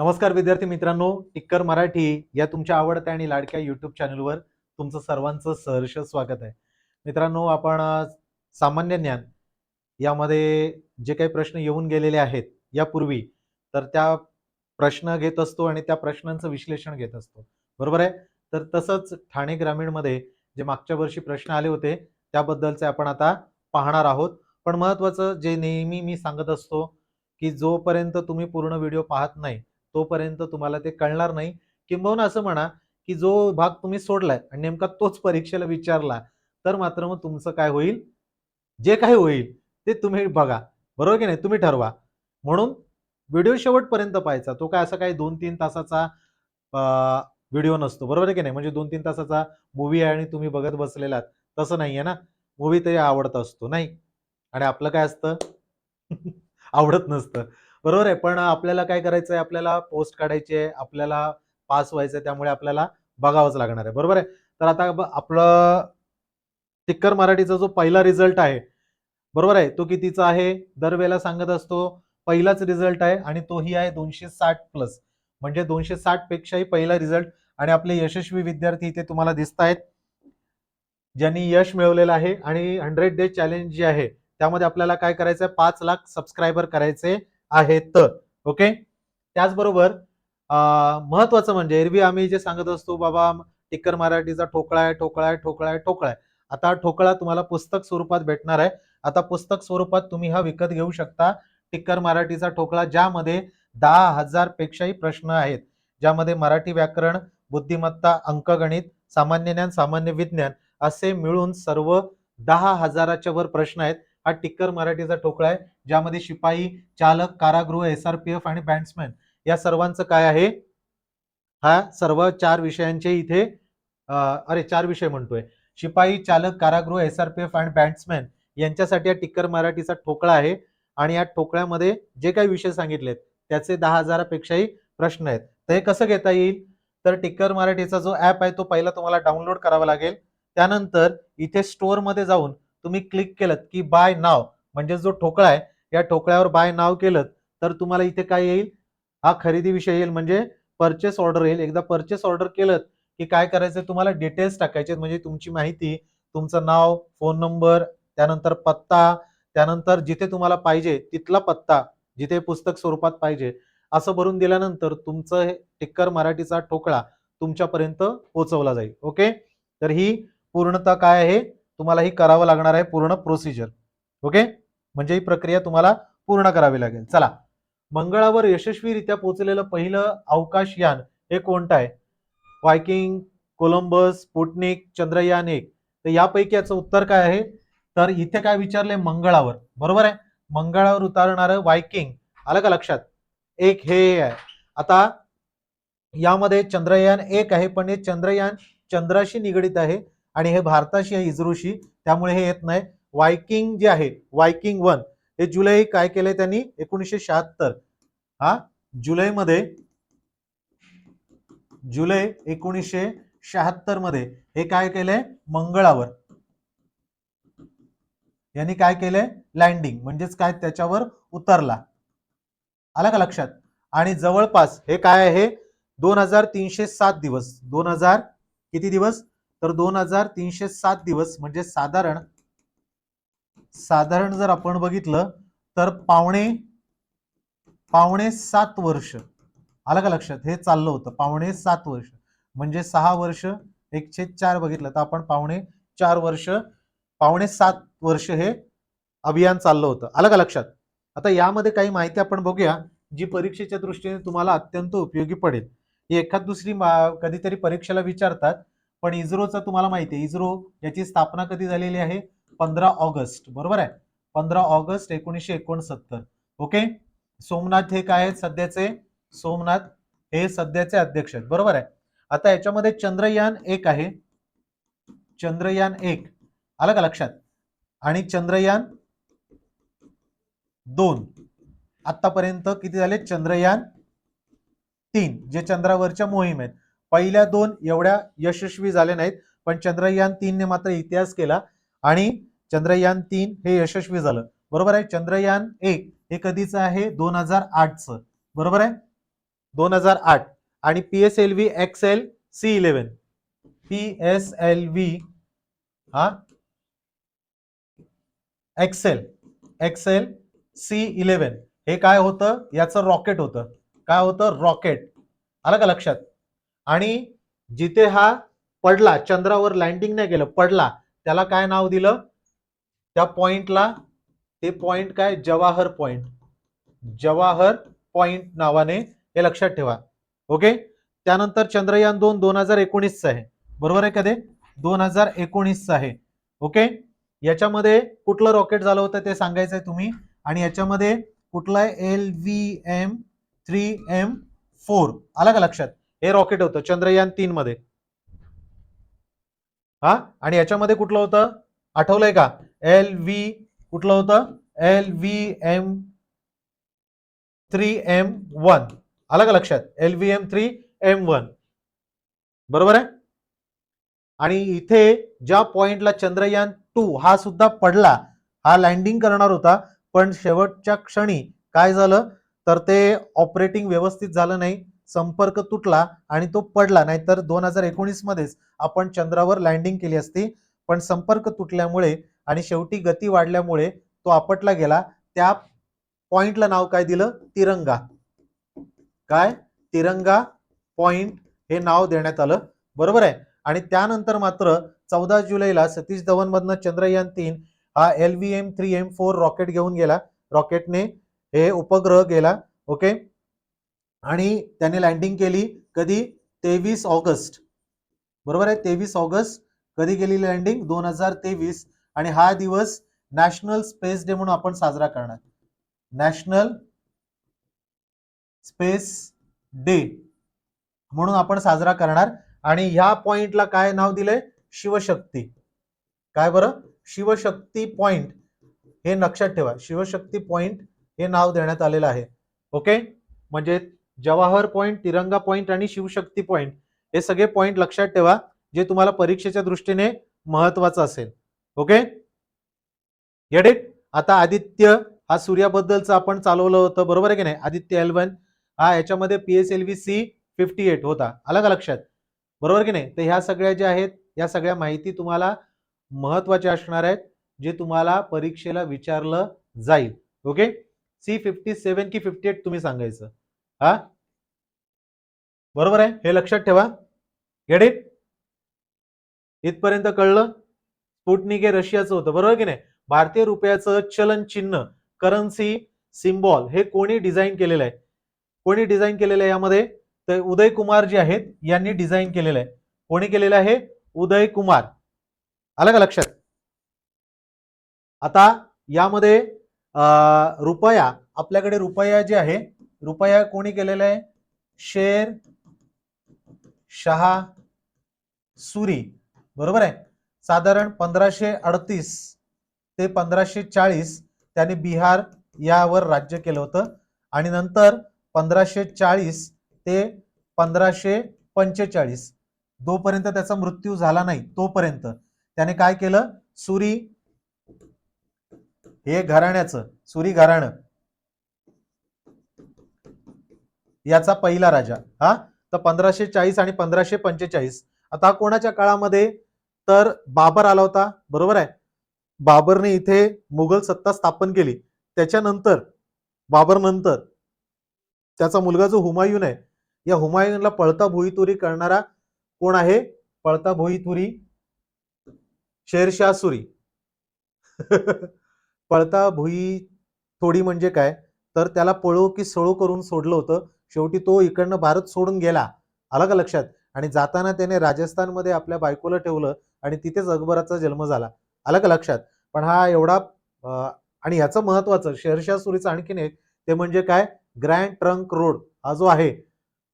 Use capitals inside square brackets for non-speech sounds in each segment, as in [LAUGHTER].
नमस्कार विद्यार्थी मित्रांनो टिक्कर मराठी या तुमच्या आवडत्या आणि लाडक्या युट्यूब चॅनलवर तुमचं सर्वांचं सहर्ष स्वागत आहे. मित्रांनो आपण सामान्य ज्ञान यामध्ये जे काही प्रश्न येऊन गेलेले आहेत यापूर्वी तर त्या प्रश्न घेत असतो आणि त्या प्रश्नांचं विश्लेषण घेत असतो. बरोबर आहे? तर तसंच ठाणे ग्रामीणमध्ये जे मागच्या वर्षी प्रश्न आले होते त्याबद्दलचे आपण आता पाहणार आहोत. पण महत्त्वाचं जे नेहमी मी सांगत असतो की जोपर्यंत तुम्ही पूर्ण व्हिडिओ पाहत नाही तोपर्यंत तुम्हाला ते कळणार नाही. किंबहुना असं म्हणा की जो भाग तुम्ही सोडलाय आणि नेमका तोच परीक्षेला विचारला तर मात्र मग तुमचं काय होईल? जे काही होईल ते तुम्ही बघा. बरोबर की नाही? तुम्ही ठरवा. म्हणून व्हिडिओ शेवटपर्यंत पाहायचा. तो काय असा काही दोन तीन तासाचा व्हिडिओ नसतो. बरोबर आहे की नाही? म्हणजे दोन तीन तासाचा मूवी आहे आणि तुम्ही बघत बसलेलात तसं नाही आहे ना? मूवी तरी आवडत असतो नाही? आणि आपलं काय असतं? [LAUGHS] आवडत नसतं. बरोबर आहे पण आपल्याला काय करायचं आहे आपल्याला पोस्ट काढायची आहे आपल्याला पास व्हायचं आहे त्यामुळे आपल्याला बघावंच लागणार आहे. बरोबर आहे? तर आता आपलं टिक्कर मराठीचा जो पहिला रिझल्ट आहे बरोबर आहे? तो कितीचा आहे? दरवेळेला सांगत असतो पहिलाच रिझल्ट आहे आणि तोही आहे दोनशे साठ प्लस म्हणजे दोनशे साठ पेक्षाही पहिला रिझल्ट आणि आपले यशस्वी विद्यार्थी इथे तुम्हाला दिसत आहेत ज्यांनी यश मिळवलेलं आहे आणि हंड्रेड डे चॅलेंज जे आहे त्यामध्ये आपल्याला काय करायचं आहे पाच लाख सबस्क्रायबर करायचे आहेत ओके त्याचबरोबर महत्वाचं म्हणजे एरवी आम्ही जे सांगत असतो बाबा टिक्कर मराठीचा ठोकळा आहे ठोकळा आहे ठोकळा आहे ठोकळा आहे. आता ठोकळा तुम्हाला पुस्तक स्वरूपात भेटणार आहे. आता पुस्तक स्वरूपात तुम्ही हा विकत घेऊ शकता टिक्कर मराठीचा ठोकळा ज्यामध्ये दहा हजार पेक्षाही प्रश्न आहेत. ज्यामध्ये मराठी व्याकरण बुद्धिमत्ता अंकगणित सामान्य ज्ञान सामान्य विज्ञान असे मिळून सर्व दहा हजाराच्या वर प्रश्न आहेत. हा टिक्कर मराठीचा ठोकळा आहे ज्यामध्ये शिपाई चालक कारागृह एस आर पी एफ आणि बँड्समॅन या सर्वांचं काय आहे? हा सर्व चार विषयांचे इथे अरे चार विषय म्हणतोय. शिपाई चालक कारागृह एस आर पी एफ आणि बॅट्समॅन यांच्यासाठी हा टिक्कर मराठीचा ठोकळा आहे. आणि या ठोकळ्यामध्ये जे काही विषय सांगितलेत त्याचे दहा हजारापेक्षाही प्रश्न आहेत. तर हे कसं घेता येईल? तर टिक्कर मराठीचा जो ऍप आहे तो पहिला तुम्हाला डाउनलोड करावा लागेल. त्यानंतर इथे स्टोअरमध्ये जाऊन तुम्ही क्लिक केलं की बाय नाव म्हणजे जो ठोकळा आहे या ठोकळ्यावर बाय नाव केलं तर तुम्हाला इथे काय येईल? हा खरेदी विषय येईल. म्हणजे परचेस ऑर्डर येईल. एकदा परचेस ऑर्डर केलं की काय करायचं तुम्हाला डिटेल्स टाकायचे म्हणजे तुमची माहिती तुमचं नाव फोन नंबर त्यानंतर पत्ता त्यानंतर जिथे तुम्हाला पाहिजे तिथला पत्ता जिथे पुस्तक स्वरूपात पाहिजे. असं भरून दिल्यानंतर तुमचं हे टिक्कर मराठीचा ठोकळा तुमच्यापर्यंत पोहोचवला जाईल. ओके? तर ही पूर्णता काय आहे? तुम्हाला ही करावं लागणार आहे पूर्ण प्रोसिजर ओके म्हणजे ही प्रक्रिया तुम्हाला पूर्ण करावी लागेल. चला. मंगळावर यशस्वीरित्या पोहोचलेलं पहिलं अवकाश यान हे कोणतं आहे? वायकिंग कोलंबस स्पुटनिक चंद्रयान एक. तर यापैकी याचं उत्तर काय आहे? तर इथे काय विचारलंय? मंगळावर. बरोबर आहे? मंगळावर उतरणारं वायकिंग. आलं का लक्षात? एक हे आहे. आता यामध्ये चंद्रयान एक आहे पण हे चंद्रयान चंद्राशी निगडीत आहे. आणि हे भारताशी आहे इस्रोशी त्यामुळे हे येत नाही. वायकिंग जे आहे वायकिंग वन हे जुलै काय केलंय त्यांनी? एकोणीसशे शहात्तर. हा? जुलैमध्ये जुलै एकोणीसशे शहात्तरमध्ये हे काय केलंय? मंगळावर. यांनी काय केलंय? लँडिंग म्हणजेच काय? त्याच्यावर उतरला. आला का लक्षात? आणि जवळपास हे काय आहे? दोन हजार तीनशे सात दिवस. दोन हजार किती दिवस? तर दोन हजार तीनशे सात दिवस म्हणजे साधारण साधारण जर आपण बघितलं तर पावणे पावणे सात वर्ष. आलं का लक्षात? हे चाललं होतं. पावणे सात वर्ष. म्हणजे सहा वर्ष एकशे चार बघितलं तर आपण पावणे चार वर्ष पावणे सात वर्ष हे अभियान चाललं होतं. आलं का लक्षात? आता यामध्ये काही माहिती आपण बघूया जी परीक्षेच्या दृष्टीने तुम्हाला अत्यंत उपयोगी पडेल. एखाद दुसरी कधीतरी परीक्षेला विचारतात पण इस्रोचं तुम्हाला माहिती आहे इस्रो याची स्थापना कधी झालेली आहे? पंधरा ऑगस्ट. बरोबर आहे? पंधरा ऑगस्ट एकोणीसशे एकोणसत्तर. ओके सोमनाथ हे काय आहेत? सध्याचे सोमनाथ हे सध्याचे अध्यक्ष आहेत. बरोबर आहे? आता याच्यामध्ये चंद्रयान एक आहे. चंद्रयान एक. आलं का लक्षात? आणि चंद्रयान दोन. आतापर्यंत किती झाले? चंद्रयान तीन जे चंद्रावरच्या मोहीम आहेत. पहिल्या दोन एवढ्या यशस्वी झाल्या नाहीत पण चंद्रयान तीनने मात्र इतिहास केला आणि चंद्रयान तीन हे यशस्वी झालं. बरोबर आहे? चंद्रयान एक हे कधीचं आहे? दोन हजार आठचं. बरोबर आहे? दोन हजार आठ. आणि P S L V X L C eleven. P S L V हा? XL XL C eleven. हे काय होतं? याचं रॉकेट होतं. काय होतं? रॉकेट. आलं का लक्षात? आणि जिथे हा पडला चंद्रावर लँडिंग नाही केलं पडला त्याला काय नाव दिलं? त्या पॉइंटला ते पॉइंट काय? जवाहर पॉइंट जवाहर पॉइंट नावाने हे लक्षात ठेवा. ओके त्यानंतर चंद्रयान दोन दोन हजार एकोणीसचं आहे. बरोबर आहे कधी दोन हजार एकोणीसचं आहे. ओके याच्यामध्ये कुठलं रॉकेट झालं होतं ते सांगायचंय तुम्ही? आणि याच्यामध्ये कुठलं आहे? L V M three M four आला का लक्षात? हे रॉकेट होतं. चंद्रयान तीन मध्ये. हा? आणि याच्यामध्ये कुठलं होतं? आठवलंय का? एल व्ही कुठलं होतं? L V M three M one आलं का लक्षात? L V M three M one बरोबर आहे? आणि इथे ज्या पॉइंटला चंद्रयान टू हा सुद्धा पडला हा लँडिंग करणार होता पण शेवटच्या क्षणी काय झालं? तर ते ऑपरेटिंग व्यवस्थित झालं नाही. संपर्क तुटला आणि तो पडला. नाहीतर दोन हजार एकोणीस मध्येच आपण चंद्रावर लँडिंग केली असती. पण संपर्क तुटल्यामुळे आणि शेवटी गती वाढल्यामुळे तो आपटला गेला. त्या पॉइंटला नाव काय दिलं? तिरंगा. काय? तिरंगा पॉइंट हे नाव देण्यात आलं. बरोबर आहे? आणि त्यानंतर मात्र चौदा जुलैला सतीश धवन मधनं चंद्रयान तीन हा L V M three M four rocket घेऊन गेला. रॉकेटने हे उपग्रह गेला. ओके आणि त्याने लँडिंग केली कधी? तेवीस ऑगस्ट. बरोबर आहे? तेवीस ऑगस्ट कधी गेली लँडिंग दोन हजार तेवीस. आणि हा दिवस नॅशनल स्पेस डे म्हणून आपण साजरा करणार. नॅशनल स्पेस डे म्हणून आपण साजरा करणार. आणि ह्या पॉइंटला काय नाव दिलंय? शिवशक्ती. काय बरं? शिवशक्ती पॉइंट हे लक्षात ठेवा. शिवशक्ती पॉइंट हे नाव देण्यात आलेलं आहे. ओके म्हणजे जवाहर पॉइंट तिरंगा पॉइंट आणि शिवशक्ती पॉइंट हे सगळे पॉइंट लक्षात ठेवा जे तुम्हाला परीक्षेच्या दृष्टीने महत्वाचं असेल. ओके येडेट आता आदित्य हा सूर्याबद्दलचं आपण चालवलं होतं बरोबर आहे की नाही? आदित्य एलवन हा याच्यामध्ये P S L V C fifty eight होता. आलं का लक्षात? बरोबर की नाही? तर ह्या सगळ्या ज्या आहेत या सगळ्या माहिती तुम्हाला महत्त्वाच्या असणार आहेत जे तुम्हाला परीक्षेला विचारलं जाईल. ओके सी फिफ्टी सेवन की फिफ्टी एट तुम्ही सांगायचं. हा? बरोबर आहे हे लक्षात ठेवा. गेट इट इथपर्यंत कळलं? स्पुटनिक हे रशियाचं होतं बरोबर की नाही? भारतीय रुपयाचं चलन चिन्ह करन्सी सिम्बॉल हे कोणी डिझाईन केलेलं आहे? कोणी डिझाईन केलेलं आहे यामध्ये? तर उदय कुमार जे आहेत यांनी डिझाईन केलेलं आहे. कोणी केलेलं आहे? उदय कुमार. आलं का लक्षात? आता यामध्ये रुपया आपल्याकडे रुपया जे आहे रुपया कोणी केलेला आहे? शेर शहा सुरी. बरोबर आहे? साधारण पंधराशे अडतीस ते पंधराशे चाळीस त्याने बिहार यावर राज्य केलं होतं. आणि नंतर पंधराशे चाळीस ते पंधराशे पंचेचाळीस. जोपर्यंत त्याचा मृत्यू झाला नाही. तोपर्यंत त्याने काय केलं? सुरी. हे घराण्याचं सुरी घराणं. याचा पहिला राजा. हा? तर पंधराशे चाळीस आणि पंधराशे पंचेचाळीस आता कोणाच्या काळामध्ये? तर बाबर आला होता. बरोबर आहे? बाबरने इथे मुघल सत्ता स्थापन केली. त्याच्यानंतर बाबर नंतर त्याचा मुलगा जो हुमायून आहे या हुमायूनला पळता भुईतुरी करणारा कोण आहे? पळता भुईतुरी शेरशाह सुरी. [LAUGHS] पळता भुई थोडी म्हणजे काय? तर त्याला पळो की सळो करून सोडलं होतं. शेवटी तो इकडनं भारत सोडून गेला. आला का लक्षात. आणि जाताना त्याने राजस्थानमध्ये आपल्या बायकोला ठेवलं आणि तिथेच अकबराचा जन्म झाला. आला का लक्षात. पण हा एवढा आणि याचं महत्वाचं शेरशाह सुरीचं आणखीन एक ते म्हणजे काय? ग्रँड ट्रंक रोड हा जो आहे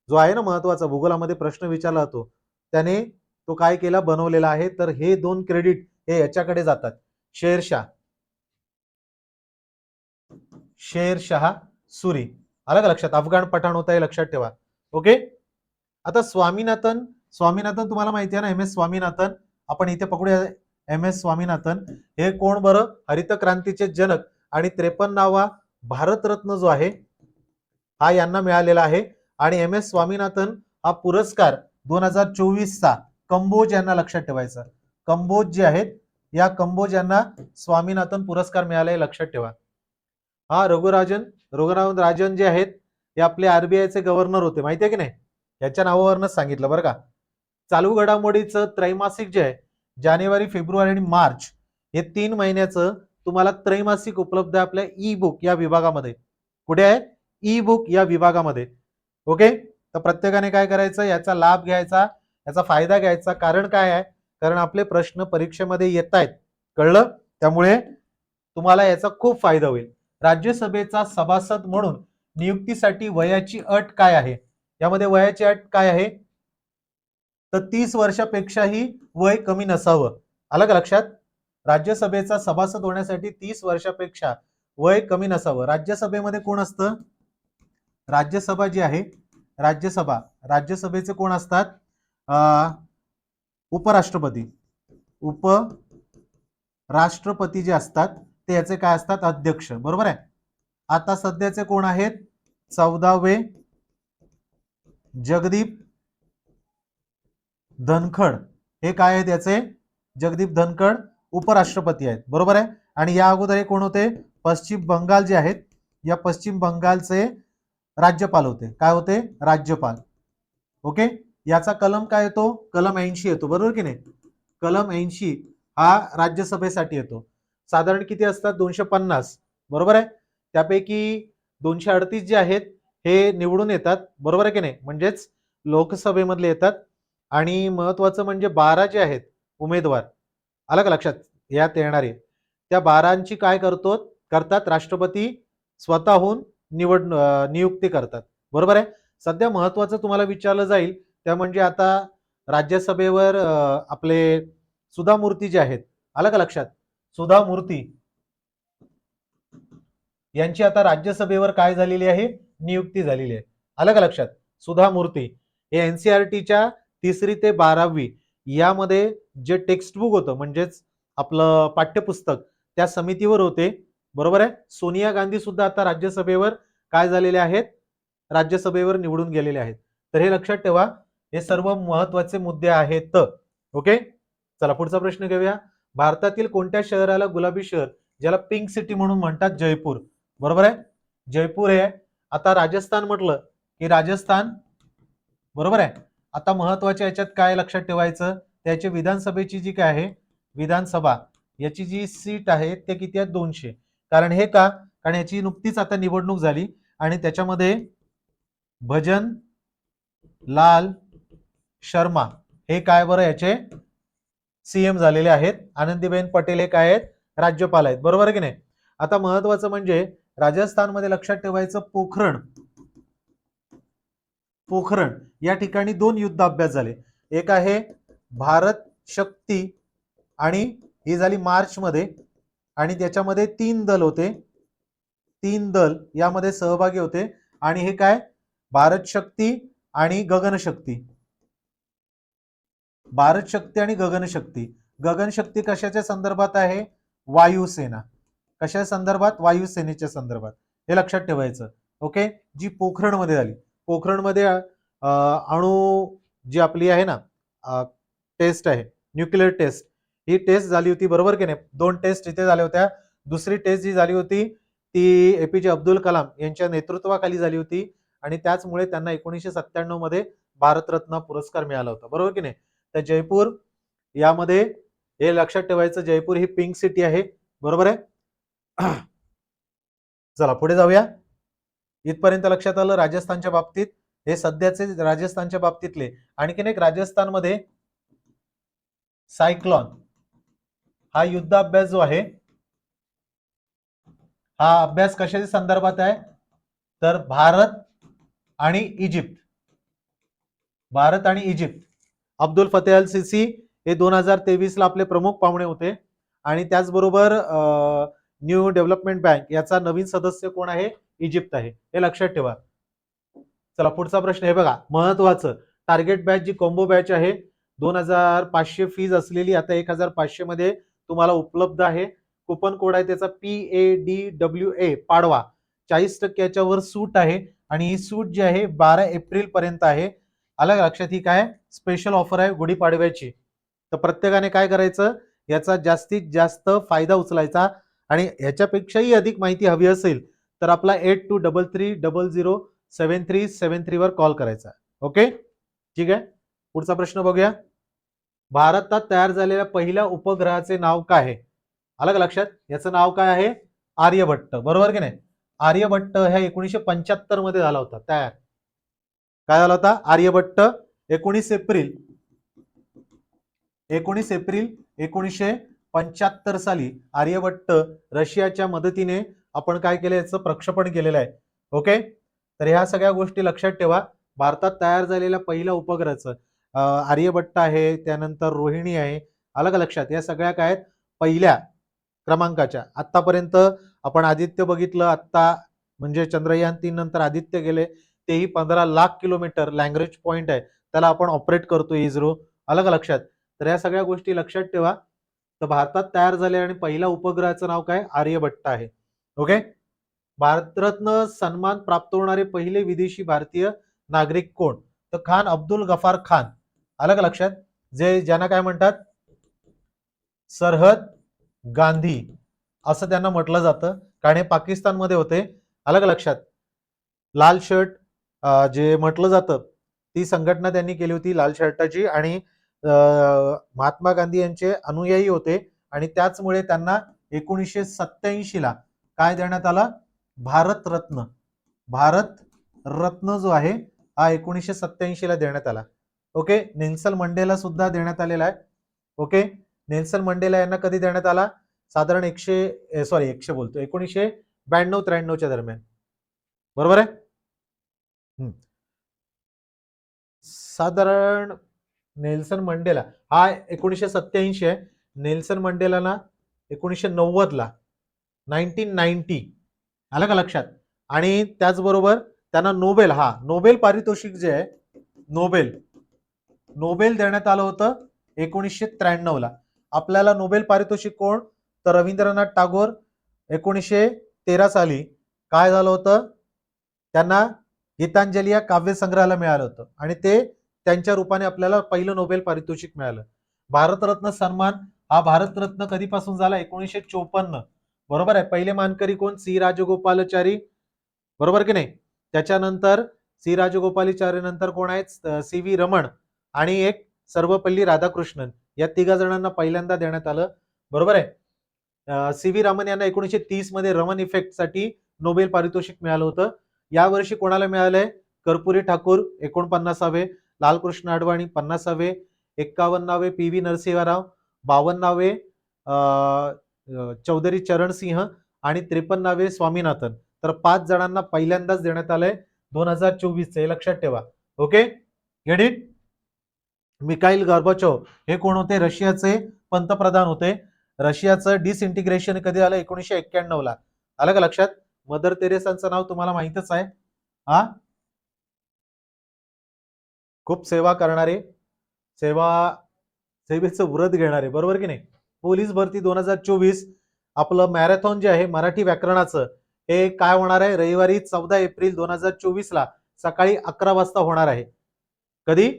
जो आहे ना महत्त्वाचा भूगोलामध्ये प्रश्न विचारला जातो. त्याने तो काय केला? बनवलेला आहे. तर हे दोन क्रेडिट हे याच्याकडे जातात. शेरशाह. शेरशाह सुरी. आलं का लक्षात? अफगाण पठाण होता हे लक्षात ठेवा. ओके आता स्वामीनाथन स्वामीनाथन तुम्हाला माहिती आहे ना एम एस स्वामीनाथन. आपण इथे पकडूया. M S Swaminathan. हे कोण बरं? हरित क्रांतीचे जनक आणि त्रेपन्नावा भारतरत्न जो आहे हा यांना मिळालेला आहे. आणि एम एस स्वामीनाथन हा पुरस्कार दोन हजार चोवीसचा कंबोज यांना लक्षात ठेवायचा. कंबोज जे आहेत या कंबोज यांना स्वामीनाथन पुरस्कार मिळाला हे लक्षात ठेवा. हा रघुराजन रघुनाथ राजन जे आहेत हे आपले आरबीआयचे गव्हर्नर होते. माहिती आहे की नाही? याच्या नावावरनच सांगितलं बरं का. चालू घडामोडीचं त्रैमासिक जे आहे जानेवारी फेब्रुवारी आणि मार्च हे तीन महिन्याचं तुम्हाला त्रैमासिक उपलब्ध आहे आपल्या ई बुक या विभागामध्ये. कुठे आहे? ई बुक या विभागामध्ये. ओके? तर प्रत्येकाने काय करायचं? याचा लाभ घ्यायचा याचा फायदा घ्यायचा. कारण काय आहे? कारण आपले प्रश्न परीक्षेमध्ये येत आहेत कळलं? त्यामुळे तुम्हाला याचा खूप फायदा होईल. राज्यसभेचा सभासद म्हणून नियुक्तीसाठी वयाची अट काय आहे? यामध्ये वयाची अट काय आहे? तर तीस वर्षापेक्षाही वय कमी नसावं. आलं का लक्षात? राज्यसभेचा सभासद होण्यासाठी तीस वर्षापेक्षा वय कमी नसावं. राज्यसभेमध्ये कोण असतं? राज्यसभा जी आहे राज्यसभा. राज्यसभेचे कोण असतात? उपराष्ट्रपती. उप राष्ट्रपती जे असतात ते याचे काय असतात? अध्यक्ष. बरोबर आहे? आता सध्याचे कोण आहेत? चौदावे जगदीप धनखड. हे काय आहेत याचे? जगदीप धनखड उपराष्ट्रपती आहेत. बरोबर आहे? आणि या अगोदर हे कोण होते? पश्चिम बंगाल जे आहेत या पश्चिम बंगालचे राज्यपाल होते. काय होते? राज्यपाल. ओके? याचा कलम काय येतो? कलम ऐंशी येतो. बरोबर की नाही? कलम ऐंशी हा राज्यसभेसाठी येतो. साधारण किती असतात? दोनशे पन्नास. बरोबर आहे? त्यापैकी दोनशे अडतीस जे आहेत हे निवडून येतात. बरोबर आहे की नाही? म्हणजेच लोकसभेमधले येतात. आणि महत्वाचं म्हणजे बारा जे आहेत उमेदवार आलं का लक्षात? यात येणारे त्या बारांची काय करतो? करतात. राष्ट्रपती स्वतःहून निवड नियुक्ती करतात. बरोबर आहे? सध्या महत्वाचं तुम्हाला विचारलं जाईल त्या म्हणजे आता राज्यसभेवर आपले सुधा मूर्ती जे आहेत आलं का लक्षात? सुधा मूर्ती यांची आता राज्यसभेवर काय झालेली आहे? नियुक्ती झालेली आहे. आलं का लक्षात? सुधा मूर्ती हे एनसीआरटीच्या तिसरी ते बारावी यामध्ये जे टेक्स्टबुक होतं म्हणजेच आपलं पाठ्यपुस्तक त्या समितीवर होते. बरोबर आहे? सोनिया गांधी सुद्धा आता राज्यसभेवर काय झालेले आहेत? राज्यसभेवर निवडून गेलेले आहेत. तर हे लक्षात ठेवा हे सर्व महत्त्वाचे मुद्दे आहेत. ओके? चला पुढचा प्रश्न घेऊया. भारतातील कोणत्या शहराला गुलाबी शहर ज्याला पिंक सिटी म्हणून म्हणतात जयपूर? बरोबर आहे? जयपूर हे आता राजस्थान म्हटलं की राजस्थान बरोबर आहे? आता महत्त्वाच्या याच्यात काय लक्षात ठेवायचं? त्याची विधानसभेची जी काय आहे विधानसभा याची जी सीट आहे ते किती आहेत दोनशे. कारण हे का? कारण याची नुकतीच आता निवडणूक झाली आणि त्याच्यामध्ये भजन लाल शर्मा हे काय बरं याचे सीएम झालेले आहेत. आनंदीबेन पटेल हे काय आहेत. राज्यपाल आहेत. बरोबर आहे की नाही? आता महत्वाचं म्हणजे राजस्थानमध्ये लक्षात ठेवायचं पोखरण. पोखरण. या ठिकाणी दोन युद्ध अभ्यास झाले. एक आहे भारत शक्ती आणि ही झाली मार्चमध्ये आणि त्याच्यामध्ये तीन दल होते. तीन दल यामध्ये सहभागी होते. आणि हे काय? भारत शक्ती आणि गगनशक्ती. भारत शक्ती आणि गगनशक्ती गगनशक्ती कशाच्या संदर्भात आहे? वायुसेना कशा संदर्भात? वायुसेनेच्या संदर्भात. हे लक्षात ठेवायचं. ओके? जी पोखरणमध्ये झाली पोखरणमध्ये अणु जी आपली आहे ना टेस्ट आहे. Nuclear taste. ही टेस्ट झाली होती बरोबर की नाही? दोन टेस्ट इथे झाल्या होत्या. दुसरी टेस्ट जी झाली होती ती एपीजे अब्दुल कलाम यांच्या नेतृत्वाखाली झाली होती. आणि त्याचमुळे त्यांना एकोणीसशे सत्त्याण्णवमध्ये भारतरत्न पुरस्कार मिळाला होता. बरोबर की नाही? तर जयपूर यामध्ये हे लक्षात ठेवायचं जयपूर ही पिंक सिटी आहे. बरोबर आहे? [CLEARS THROAT] चला पुढे जाऊया. इथपर्यंत लक्षात आलं राजस्थानच्या बाबतीत. हे सध्याचे राजस्थानच्या बाबतीतले आणखीन एक राजस्थानमध्ये सायक्लॉन हा युद्ध अभ्यास जो आहे हा अभ्यास कशाच्या संदर्भात आहे? तर भारत आणि इजिप्त. भारत आणि Egypt. Abdel Fattah el Sisi हे दोन हजार तेवीसला आपले प्रमुख पाहुणे होते. आणि त्याचबरोबर न्यू डेव्हलपमेंट बँक याचा नवीन सदस्य कोण आहे? इजिप्त आहे. हे लक्षात ठेवा. चला पुढचा प्रश्न. हे बघा महत्वाचं टार्गेट बॅच जी कॉम्बो बॅच आहे दोन हजार पाचशे फीज असलेली आता एक हजार पाचशे मध्ये तुम्हाला उपलब्ध आहे. कुपन कोड आहे त्याचा P A D W A Padwa. चाळीस टक्के याच्यावर सूट आहे. आणि ही सूट जी आहे बारा एप्रिल पर्यंत आहे अलग लक्षात? ही काय? स्पेशल ऑफर आहे गुढीपाडव्याची तर प्रत्येकाने काय करायचं? याचा जास्तीत जास्त फायदा उचलायचा आणि ह्याच्यापेक्षाही अधिक माहिती हवी असेल तर आपला eight two double three double zero seven three seven three वर कॉल करायचा. ओके ठीक आहे? पुढचा प्रश्न बघूया. भारतात तयार झालेल्या पहिल्या उपग्रहाचे नाव काय आहे? अलग लक्षात? याचं नाव काय आहे? आर्यभट्ट. बरोबर की नाही? आर्यभट्ट ह्या एकोणीसशे पंच्याहत्तरमध्ये झाला होता. तयार. काय झाला होता? आर्यभट्ट एकोणीस एप्रिल एकोणीस एप्रिल एकोणीसशे पंच्याहत्तर साली आर्यभट्ट रशियाच्या मदतीने आपण काय केलं याचं प्रक्षेपण केलेलं आहे. ओके? तर ह्या सगळ्या गोष्टी लक्षात ठेवा. भारतात तयार झालेल्या पहिल्या उपग्रहाचं आर्यभट्ट आहे त्यानंतर रोहिणी आहे अलग लक्षात? या सगळ्या काय आहेत? पहिल्या क्रमांकाच्या. आतापर्यंत आपण आदित्य बघितलं आत्ता म्हणजे चंद्रयान तीन नंतर आदित्य गेले तेही पंधरा लाख किलोमीटर लँग्वेज पॉईंट आहे. त्याला आपण ऑपरेट करतो इस्रो अलग लक्षात. तर या सगळ्या गोष्टी लक्षात ठेवा. तर भारतात तयार झाले आणि पहिल्या उपग्रहाचं नाव काय? आर्यभट्ट आहे. ओके भारतरत्न सन्मान प्राप्त होणारे पहिले विदेशी भारतीय नागरिक कोण? तर खान अब्दुल गफार खान. अलग लक्षात. जे ज्यांना काय म्हणतात? सरहद गांधी. असं त्यांना म्हटलं जातं. कारण हे पाकिस्तानमध्ये होते. अलग लक्षात. लाल शर्ट जे म्हटलं जातं. ती संघटना त्यांनी केली होती लाल शर्टाची आणि महात्मा गांधी यांचे अनुयायी होते आणि त्याचमुळे त्यांना एकोणीसशे सत्याऐंशी ला काय देण्यात आला? भारत रत्न. भारत रत्न जो आहे हा एकोणीसशे सत्याऐंशी ला देण्यात आला. ओके? नेल्सन मंडेला सुद्धा देण्यात आलेला आहे. ओके? नेल्सन मंडेला यांना कधी देण्यात आला? साधारण एकशे सॉरी एकशे बोलतो एकोणीसशे ब्याण्णव त्र्याण्णवच्या दरम्यान. बरोबर आहे? साधारण नेल्सन मंडेला हा एकोणीसशे सत्याऐंशी आहे. नेल्सन मंडेला ना एकोणीसशे नव्वदला नाईन्टीन नाईन्टी आलं का लक्षात? आणि त्याचबरोबर त्यांना नोबेल हा नोबेल पारितोषिक जे आहे नोबेल नोबेल देण्यात आलं होतं एकोणीसशे त्र्याण्णवला. आपल्याला नोबेल पारितोषिक कोण? तर रवींद्रनाथ टागोर एकोणीसशे तेरा साली. काय झालं होतं? त्यांना गीतांजली या काव्यसंग्रहाला मिळालं होतं. आणि ते त्यांच्या रूपाने आपल्याला पहिलं नोबेल पारितोषिक मिळालं. भारतरत्न सन्मान हा भारतरत्न कधीपासून झाला? एकोणीसशे चोपन्न. बरोबर आहे? पहिले मानकरी कोण? सी. राजगोपालाचारी. बरोबर की नाही? त्याच्यानंतर सी. राजगोपालचारी नंतर कोण आहेत? सी. व्ही. रमण आणि एक सर्वपल्ली राधाकृष्णन. या तिघा जणांना पहिल्यांदा देण्यात आलं. बरोबर आहे? सी. व्ही. रमन यांना एकोणीसशे तीसमध्ये रमन इफेक्टसाठी नोबेल पारितोषिक मिळालं होतं. यावर्षी कोणाला मिळालंय? कर्पुरी ठाकूर एकोणपन्नासावे. लालकृष्ण अडवाणी पन्नासावे एक्कावन्नावे पी व्ही नरसिंहराव बावन्नावे चौधरी चरण सिंह आणि त्रेपन्नावे स्वामीनाथन. तर पाच जणांना पहिल्यांदाच देण्यात आलंय दोन हजार चोवीस हे लक्षात ठेवा. ओके? गेडिट मिकाईल गर्बाचोव हे कोण होते? रशियाचे पंतप्रधान होते. रशियाचं डिसइंटिग्रेशन कधी आलं? एकोणीसशे एक्क्याण्णव ला आलं का लक्षात? मदर तेरेसांचं नाव तुम्हाला माहितच आहे. हा? खूप सेवा करणारे सेवा सेवेचं व्रत घेणारे बरोबर की नाही? पोलीस भरती दोन हजार चोवीस आपलं मॅरेथॉन जे आहे मराठी व्याकरणाचं हे काय होणार आहे? रविवारी चौदा एप्रिल दोन हजार चोवीस ला सकाळी अकरा वाजता होणार आहे. कधी?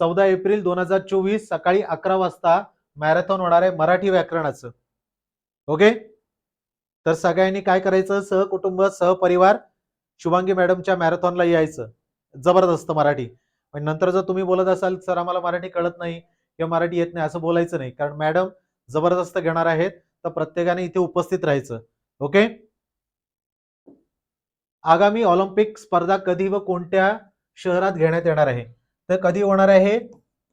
चौदा एप्रिल दोन हजार चोवीस सकाळी अकरा वाजता मॅरेथॉन होणार आहे मराठी व्याकरणाचं. ओके? तर सगळ्यांनी काय करायचं? सहकुटुंब सहपरिवार शुभांगी मॅडमच्या मॅरेथॉनला यायचं. जबरदस्त मराठी. पण नंतर जर तुम्ही बोलत असाल सर आम्हाला मराठी कळत नाही किंवा मराठी येत नाही असं बोलायचं नाही. कारण मॅडम जबरदस्त घेणार आहेत तर प्रत्येकाने इथे उपस्थित राहायचं. ओके? आगामी ऑलिम्पिक स्पर्धा कधी व कोणत्या शहरात घेण्यात येणार आहे? तर कधी होणार आहे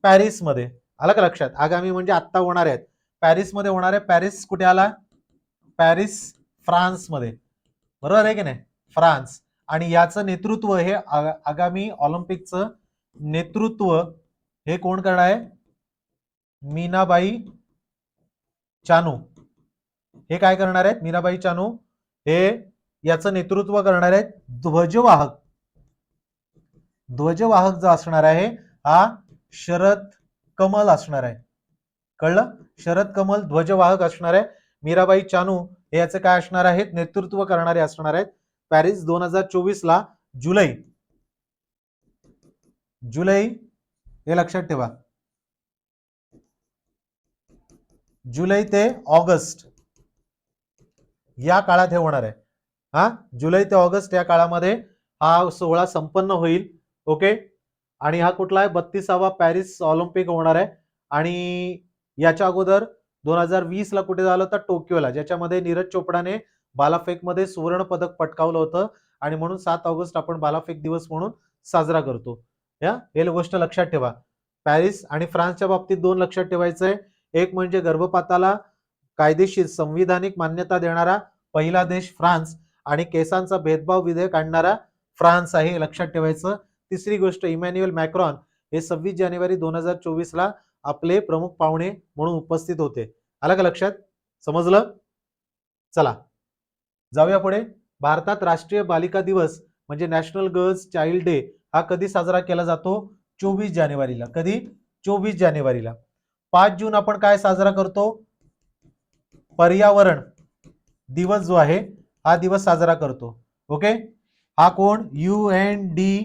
पॅरिसमध्ये. आलं का लक्षात? आगामी म्हणजे आत्ता होणार आहेत. पॅरिसमध्ये होणार आहे. पॅरिस कुठे आला? पॅरिस फ्रान्समध्ये. बरोबर आहे की नाही? फ्रान्स. आणि याचं नेतृत्व हे आगामी ऑलिम्पिकचं नेतृत्व हे कोण करणार आहे? मीनाबाई चानू. हे काय करणार आहेत? मीनाबाई चानू हे याचं नेतृत्व करणार आहेत ध्वजवाहक. ध्वजवाहक जो असणार आहे हा शरद कमल असणार आहे. कळलं? शरद कमल ध्वजवाहक असणार आहे. मीराबाई चानू हे याचं काय असणार आहेत? नेतृत्व करणारे असणार आहेत. पॅरिस दोन हजार चोवीस ला जुलै. जुलै हे लक्षात ठेवा. जुलै ते ऑगस्ट या काळात हे होणार आहे. हा? जुलै ते ऑगस्ट या काळामध्ये हा सोहळा संपन्न होईल. ओके? आणि हा कुठला आहे? बत्तीसावा पॅरिस ऑलिम्पिक होणार आहे. आणि याच्या अगोदर दोन हजार वीस ला कुठे झालं तर टोकियोला ज्याच्यामध्ये नीरज चोपडाने बालाफेकमध्ये सुवर्ण पदक पटकावलं होतं. आणि म्हणून सात ऑगस्ट आपण बालाफेक दिवस म्हणून साजरा करतो. या? हे गोष्ट लक्षात ठेवा. पॅरिस आणि फ्रान्सच्या बाबतीत दोन लक्षात ठेवायचं आहे. एक म्हणजे गर्भपाताला कायदेशीर संविधानिक मान्यता देणारा पहिला देश फ्रान्स आणि केसांचा भेदभाव विधेयक आणणारा फ्रान्स आहे हे लक्षात ठेवायचं. तिसरी गोष्ट इमॅन्युअल मॅक्रॉन हे सव्वीस जानेवारी दोन हजार चोवीस ला आपले प्रमुख पाहुणे म्हणून उपस्थित होते. आलं का लक्षात? समजलं? चला. जाऊया पुढे. भारतात राष्ट्रीय बालिका दिवस म्हणजे नॅशनल गर्ल्स चाइल्ड डे हा कधी साजरा केला जातो? चोवीस जानेवारीला. कधी? चोवीस जानेवारीला. पाच जून आपण काय साजरा करतो? पर्यावरण दिवस जो आहे हा दिवस साजरा करतो. ओके? हा कोण? U N D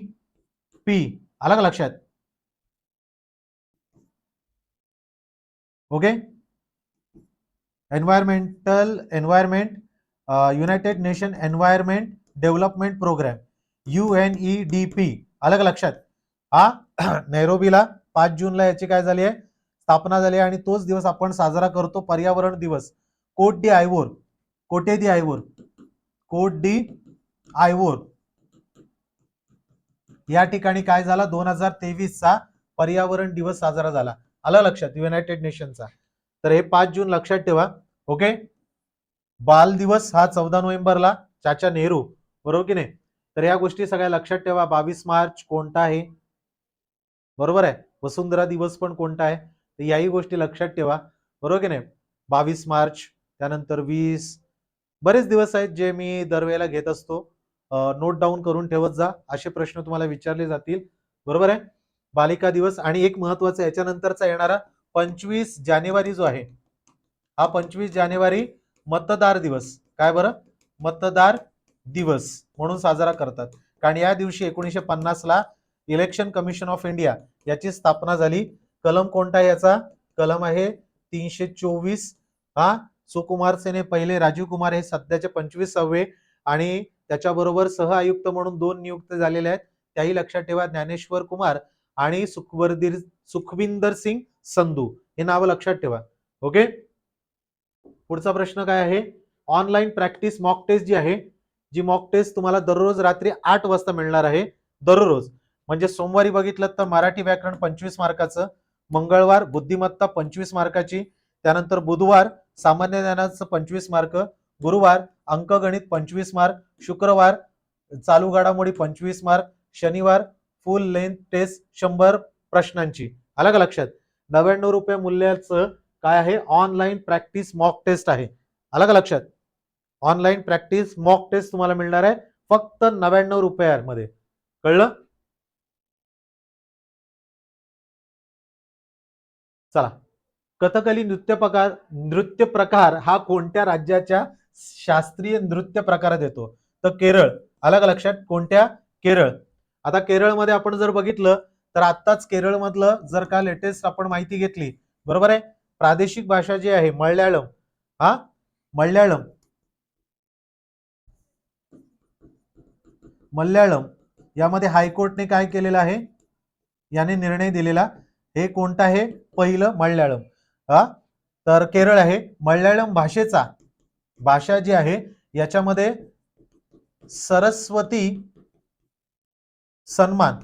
P. आला का लक्षात? Okay? Environmental environment United Nation environment development programme U N E D P. आलं का लक्षात. हा नैरोबीला पाच जूनला याची काय झाली आहे? स्थापना झाली आहे आणि तोच दिवस आपण साजरा करतो पर्यावरण दिवस. Cote d' Ivoire. Cote d' Ivoire. Coat d' आयवोर. या ठिकाणी काय झाला? दोन हजार तेवीसचा पर्यावरण दिवस साजरा झाला. आलं लक्षात? युनायटेड नेशनचा तर हे पाच जून लक्षात ठेवा. ओके? बाल दिवस हा चौदा नोव्हेंबरला. चाचा नेहरू. बरोबर की नाही? तर या गोष्टी सगळ्या लक्षात ठेवा. बावीस मार्च कोणता आहे? बरोबर आहे. वसुंधरा दिवस पण कोणता आहे? तर याही गोष्टी लक्षात ठेवा. बरोबर की नाही? बावीस मार्च त्यानंतर वीस. बरेच दिवस आहेत जे मी दरवेळेला घेत असतो. नोट डाऊन करून ठेवत जा. असे प्रश्न तुम्हाला विचारले जातील. बरोबर आहे? बालिका दिवस आणि एक महत्त्वाचा याच्यानंतरचा येणारा पंचवीस जानेवारी जो आहे हा पंचवीस जानेवारी मतदार दिवस. काय बरं? मतदार दिवस म्हणून साजरा करतात. कारण या दिवशी एकोणीसशे पन्नासला इलेक्शन कमिशन ऑफ इंडिया याची स्थापना झाली. कलम कोणता याचा? कलम आहे तीनशे चोवीस. हा? सुकुमार सेने पहिले राजीव कुमार हे सध्याचे पंचवीसावे आणि त्याच्याबरोबर सह आयुक्त म्हणून दोन नियुक्त झालेले आहेत. त्याही लक्षात ठेवा ज्ञानेश्वर कुमार आणि सुखवर्दीर सुखविंदर सिंग संधू. हे नावं लक्षात ठेवा. ओके? पुढचा प्रश्न काय आहे? ऑनलाईन प्रॅक्टिस मॉक टेस्ट जी आहे जी मॉक टेस्ट तुम्हाला दररोज रात्री आठ वाजता मिळणार आहे दररोज. म्हणजे सोमवारी बघितलं तर मराठी व्याकरण पंचवीस मार्काचं मंगळवार बुद्धिमत्ता पंचवीस मार्काची त्यानंतर बुधवार सामान्य ज्ञानाचं पंचवीस मार्क गुरुवार अंकगणित पंचवीस मार्क शुक्रवार चालू घडामोडी पंचवीस मार्क शनिवार फुल लेंथ टेस्ट शंभर प्रश्नांची. आलं का लक्षात? नव्याण्णव रुपये मूल्याचं काय आहे? ऑनलाईन प्रॅक्टिस मॉक टेस्ट आहे. आलं का लक्षात? ऑनलाईन प्रॅक्टिस मॉक टेस्ट तुम्हाला मिळणार आहे. फक्त नव्याण्णव रुपयामध्ये. कळलं? चला. कथकली नृत्य प्रकार नृत्य प्रकार हा कोणत्या राज्याच्या शास्त्रीय नृत्य प्रकारात येतो? तर केरळ. अलग का लक्षात? कोणत्या? केरळ. आता केरळमध्ये आपण जर बघितलं तर आत्ताच केरळमधलं जर का लेटेस्ट आपण माहिती घेतली बरोबर आहे? प्रादेशिक भाषा जी आहे मल्याळम. हा? मल्याळम. मल्याळम. यामध्ये हायकोर्टने काय केलेलं आहे? याने निर्णय दिलेला. हे कोणतं आहे? पहिलं मल्याळम. हा? तर केरळ आहे. मल्याळम भाषेचा भाषा जी आहे याच्यामध्ये सरस्वती सन्मान.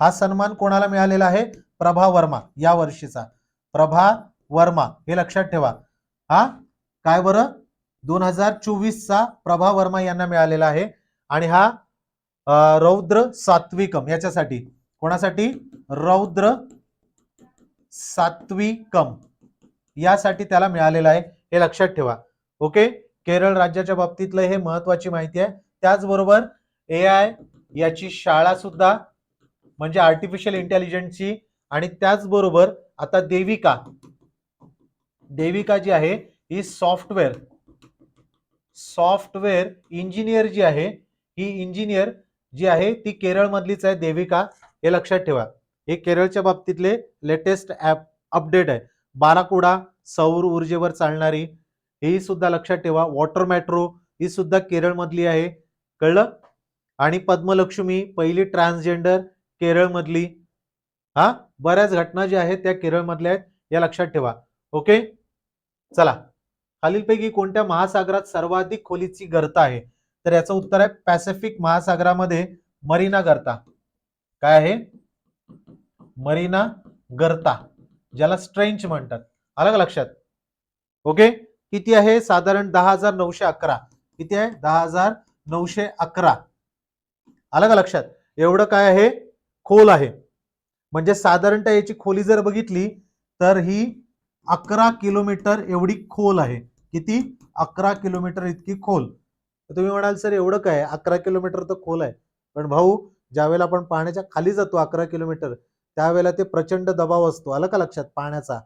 हा सन्मान कोणाला मिळालेला आहे? प्रभा वर्मा या वर्षीचा. प्रभा वर्मा हे लक्षात ठेवा. हा? काय बरं? दोन हजार चोवीसचा प्रभा वर्मा यांना मिळालेला आहे. आणि हा रौद्र सात्विकम. याच्यासाठी. कोणासाठी? रौद्र सात्विकम. यासाठी त्याला मिळालेलं आहे. हे लक्षात ठेवा. ओके? केरळ राज्याच्या बाबतीतलं हे महत्वाची माहिती आहे. त्याचबरोबर ए आय याची शाळा सुद्धा म्हणजे आर्टिफिशियल इंटेलिजन्सची आणि त्याचबरोबर आता देविका. देविका जी आहे ही सॉफ्टवेअर सॉफ्टवेअर इंजिनियर जी आहे ही इंजिनियर जी आहे ती केरळमधलीच आहे देविका. हे लक्षात ठेवा. हे केरळच्या बाबतीतले लेटेस्ट ऍप अपडेट आहे. बाराकुडा सौर ऊर्जेवर चालणारी ही सुद्धा लक्षात ठेवा. वॉटर मेट्रो ही सुद्धा केरळमधली आहे. कळलं? आणि पद्मलक्ष्मी पहिली ट्रान्सजेंडर केरळमधली. हा? बऱ्याच घटना ज्या आहेत त्या केरळमधल्या आहेत या लक्षात ठेवा. ओके चला. खालीलपैकी कोणत्या महासागरात सर्वाधिक खोलीची गर्त आहे? तर याचं उत्तर आहे पॅसिफिक महासागरामध्ये मरीना गर्ता काय आहे? मरीना गर्ता ज्याला स्ट्रेंच म्हणतात. आलं का लक्षात? ओके? किती आहे? साधारण दहा हजार नऊशे अकरा. किती आहे? दहा हजार नऊशे अकरा. आलं का लक्षात? एवढं काय आहे? खोल आहे. म्हणजे साधारणतः याची खोली जर बघितली तर ही अकरा किलोमीटर एवढी खोल आहे. किती? अकरा किलोमीटर इतकी खोल. तर तुम्ही म्हणाल सर एवढं काय अकरा किलोमीटर तर खोल आहे. पण भाऊ ज्यावेळेला आपण पाण्याच्या खाली जातो अकरा किलोमीटर त्यावेळेला ते प्रचंड दबाव असतो. आलं का लक्षात? पाण्याचा.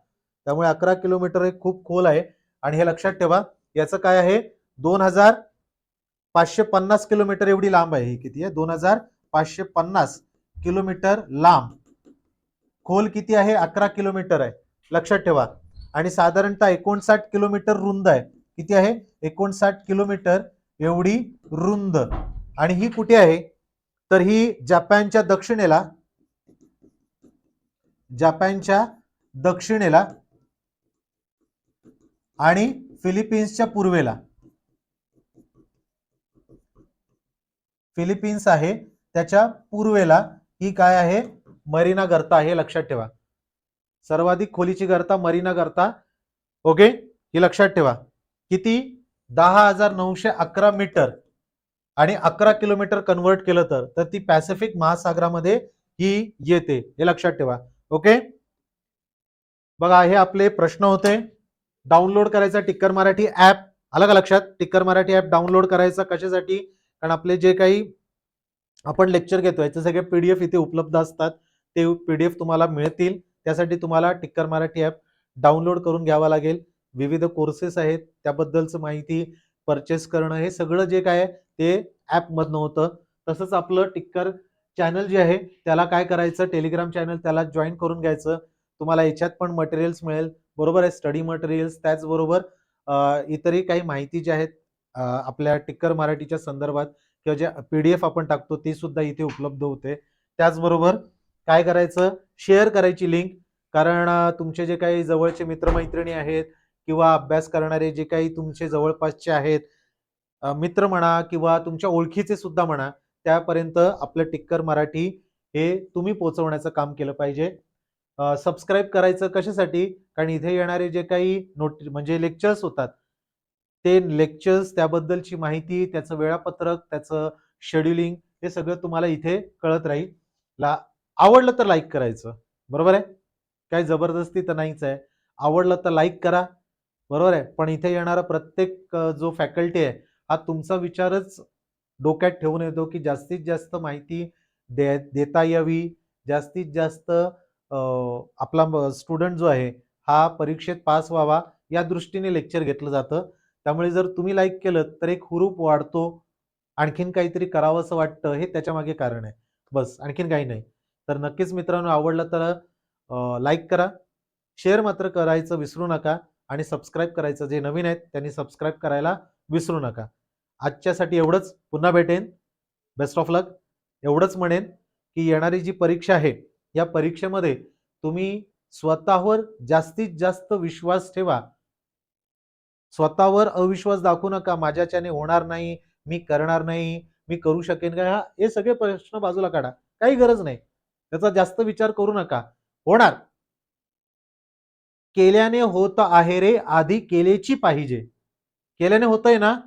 त्यामुळे अकरा किलोमीटर हे खूप खोल आहे. आणि हे लक्षात ठेवा याचं काय आहे? दोन हजार पाचशे पन्नास किलोमीटर एवढी लांब आहे. ही किती आहे? दोन हजार पाचशे पन्नास किलोमीटर लांब. खोल किती आहे? अकरा किलोमीटर आहे. लक्षात ठेवा. आणि साधारणतः एकोणसाठ किलोमीटर रुंद आहे. किती आहे? एकोणसाठ किलोमीटर एवढी रुंद. आणि ही कुठे आहे? तर ही जपानच्या दक्षिणेला. जपानच्या दक्षिणेला. आणि फिलिपिन्सच्या पूर्वेला. फिलिपिन्स आहे त्याच्या पूर्वेला. ही काय आहे? मरीना गर्ता आहे लक्षात ठेवा. सर्वाधिक खोलीची गर्ता मरीना गर्ता. ओके? ही लक्षात ठेवा. किती? दहा हजार नऊशे अकरा मीटर आणि अकरा किलोमीटर कन्वर्ट केलं तर तर ती पॅसिफिक महासागरामध्ये ही येते. हे लक्षात ठेवा. ओके? बघा हे आपले प्रश्न होते. डाउनलोड करायचा टिक्कर मराठी ऍप आलं का लक्षात? टिक्कर मराठी ऍप डाउनलोड करायचा कशासाठी? कारण आपले जे काही आपण लेक्चर घेतोय याचे सगळे पीडीएफ इथे उपलब्ध असतात. ते पीडीएफ तुम्हाला मिळतील. त्यासाठी तुम्हाला टिक्कर मराठी ऍप डाउनलोड करून घ्यावा लागेल. विविध कोर्सेस आहेत त्याबद्दलचं माहिती परचेस करणं हे सगळं जे काय ते ॲपमधनं होतं. तसंच आपलं टिक्कर चॅनल जे आहे त्याला काय करायचं? टेलिग्राम चॅनल त्याला जॉईन करून घ्यायचं. तुम्हाला याच्यात पण मटेरियल्स मिळेल. बरोबर आहे स्टडी मटेरियल्स त्याचबरोबर इतरही काही माहिती जी आहेत आपल्या टिक्कर मराठीच्या संदर्भात किंवा जे पी डी एफ आपण टाकतो ती सुद्धा इथे उपलब्ध होते. त्याचबरोबर काय करायचं? शेअर करायची लिंक कारण तुमचे जे काही जवळचे मित्रमैत्रिणी आहेत किंवा अभ्यास करणारे जे काही तुमचे जवळपासचे आहेत मित्र म्हणा किंवा तुमच्या ओळखीचे सुद्धा म्हणा त्यापर्यंत आपलं टिक्कर मराठी हे तुम्ही पोहोचवण्याचं काम केलं पाहिजे. सबस्क्राईब करायचं कशासाठी? कारण इथे येणारे जे काही नोट म्हणजे लेक्चर्स होतात ते लेक्चर्स त्याबद्दलची माहिती त्याचं वेळापत्रक त्याचं शेड्युलिंग हे सगळं तुम्हाला इथे कळत राहील. ला आवडलं तर लाईक करायचं. बरोबर आहे? काय जबरदस्ती तर नाहीच आहे. आवडलं तर लाईक करा. बरोबर आहे. पण इथे येणारा प्रत्येक जो फॅकल्टी आहे हा तुमचा विचारच डोक्यात ठेवून येतो की जास्तीत जास्त माहिती दे देता यावी. जास्तीत जास्त आपला स्टुडंट जो आहे हा परीक्षेत पास व्हावा या दृष्टीने लेक्चर घेतलं जातं. त्यामुळे जर तुम्ही लाईक केलं तर एक हुरूप वाढतो. आणखीन काहीतरी करावं असं वाटतं हे त्याच्यामागे कारण आहे. बस आणखीन काही नाही. तर नक्कीच मित्रांनो आवडलं तर लाईक करा. शेअर मात्र करायचं विसरू नका. आणि सबस्क्राईब करायचं. जे नवीन आहेत त्यांनी सबस्क्राईब करायला विसरू नका. आजच्यासाठी एवढंच. पुन्हा भेटेन. बेस्ट ऑफ लक एवढंच म्हणेन की येणारी जी परीक्षा आहे या परीक्षेमध्ये तुम्ही स्वतःवर जास्तीत जास्त विश्वास ठेवा. स्वतःवर अविश्वास दाखवू नका. माझ्याच्याने होणार नाही मी करणार नाही मी करू शकेन का? हा हे सगळे प्रश्न बाजूला काढा. काही गरज नाही. त्याचा जास्त विचार करू नका. होणार. केल्याने होत आहे रे आधी केलेची पाहिजे. केल्याने होतंय ना?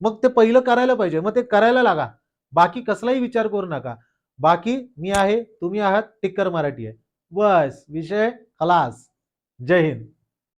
मग ते पहिलं करायला पाहिजे. मग ते करायला लागा. बाकी कसलाही विचार करू नका. बाकी मी आहे तुम्ही आहात टिक्कर मराठी आहे. बस विषय खलास. जय हिंद.